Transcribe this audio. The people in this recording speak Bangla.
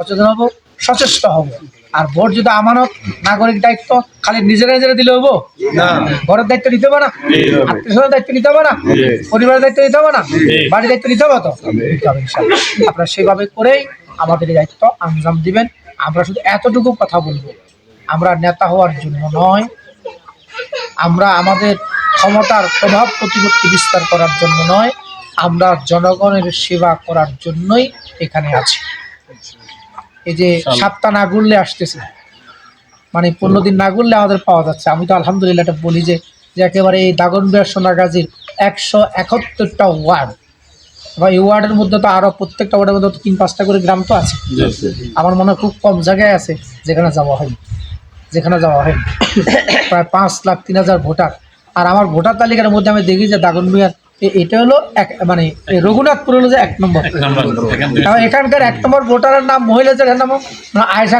সচেতন হব সচেষ্ট হব। আর ভোট যদি আমানত নাগরিক দায়িত্ব খালি নিজেরা নিজেরা দিলে হব? ঘরের দায়িত্ব নিতে হবে না? আত্মীয় দায়িত্ব নিতে হবে না? পরিবারের দায়িত্ব নিতে হবে না? বাড়ির দায়িত্ব নিতে হবে তো। আপনারা সেভাবে করেই আমাদের এই দায়িত্ব আঞ্জাম দিবেন। আমরা শুধু এতটুকু কথা বলব। আমরা নেতা হওয়ার জন্য নয়। আমরা আমাদের ক্ষমতার প্রভাব প্রতিপত্তি বিস্তার করার জন্য নয়। আমরা জনগণের সেবা করার জন্যই এখানে আছি। এই যে সাতটা না ঘুরলে আসতেছে। মানে পনেরো দিন না ঘুরলে আমাদের পাওয়া যাচ্ছে। আমি তো আলহামদুলিল্লাহ এটা বলি যে যে একেবারে এই দাগনবিহার সোনাগাজীর একশো একাত্তরটা ওয়ার্ড। বা এই ওয়ার্ডের মধ্যে তো আরও প্রত্যেকটা ওয়ার্ডের মধ্যে তো তিন পাঁচটা করে গ্রাম তো আছে। আমার মনে হয় খুব কম জায়গায় আছে যেখানে যাওয়া হয় যেখানে যাওয়া হয় প্রায় পাঁচ লাখ তিন হাজার ভোটার। আর আমার ভোটার তালিকার মধ্যে আমি দেখি যে দাগনবিহার এ- এটা হলো এক মানে রঘুনাথপুর হলো যে এক নম্বর। এখানকার এক নম্বর ভোটারের নাম মহিলা যার নাম আয়সা